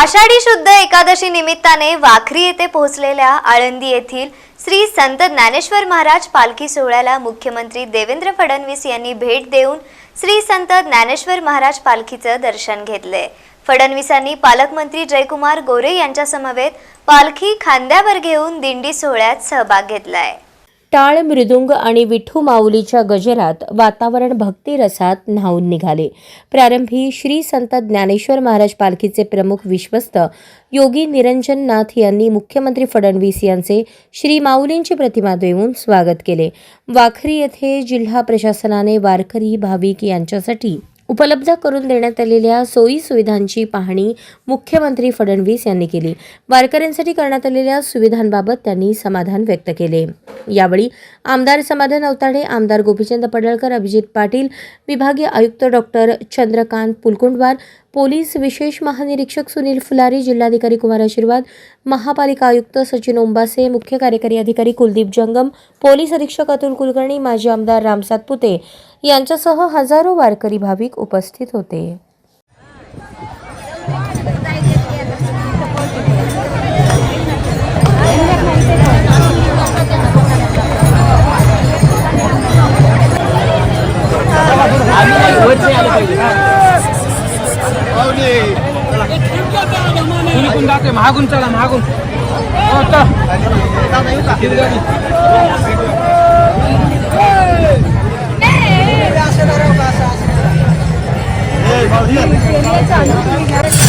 आषाढी शुद्ध एकादशी निमित्ताने वाखरी येथे पोहोचलेल्या आळंदी येथील श्री संत ज्ञानेश्वर महाराज पालखी सोहळ्याला मुख्यमंत्री देवेंद्र फडणवीस यांनी भेट देऊन श्री संत ज्ञानेश्वर महाराज पालखीचं दर्शन घेतले. फडणवीसांनी पालकमंत्री जयकुमार गोरे यांच्यासमवेत पालखी खांद्यावर घेऊन दिंडी सोहळ्यात सहभाग घेतलाय. टाळ मृदुंग आणि विठू माऊलीच्या गजरात वातावरण भक्तिरसात न्हावून निघाले. प्रारंभी श्री संत ज्ञानेश्वर महाराज पालखीचे प्रमुख विश्वस्त योगी निरंजन नाथ यांनी मुख्यमंत्री फडणवीस यांचे श्री माऊलींची प्रतिमा देऊन स्वागत केले. वाखरी येथे जिल्हा प्रशासनाने वारकरी भाविक यांच्यासाठी उपलब्ध करून देण्यात आलेल्या सोयी सुविधांची पाहणी मुख्यमंत्री फडणवीस यांनी केली. वारकऱ्यांसाठी करण्यात आलेल्या सुविधांबाबत त्यांनी समाधान व्यक्त केले. यावेळी आमदार समाधान अवताडे आमदार गोपीचंद पडळकर अभिजित पाटील विभागीय आयुक्त डॉक्टर चंद्रकांत पुलकुंडवार पोलीस विशेष महानिरीक्षक सुनील फुलारी जिल्हाधिकारी कुमार आशीर्वाद महापालिका आयुक्त सचिन ओंबासे मुख्य कार्यकारी अधिकारी कुलदीप जंगम पोलीस अधीक्षक अतुल कुलकर्णी माजी आमदार राम सातपुते यांच्यासह हजारो वारकरी भाविक उपस्थित होते. कुणीकून जाते मागून चला मागून हो, चल. असं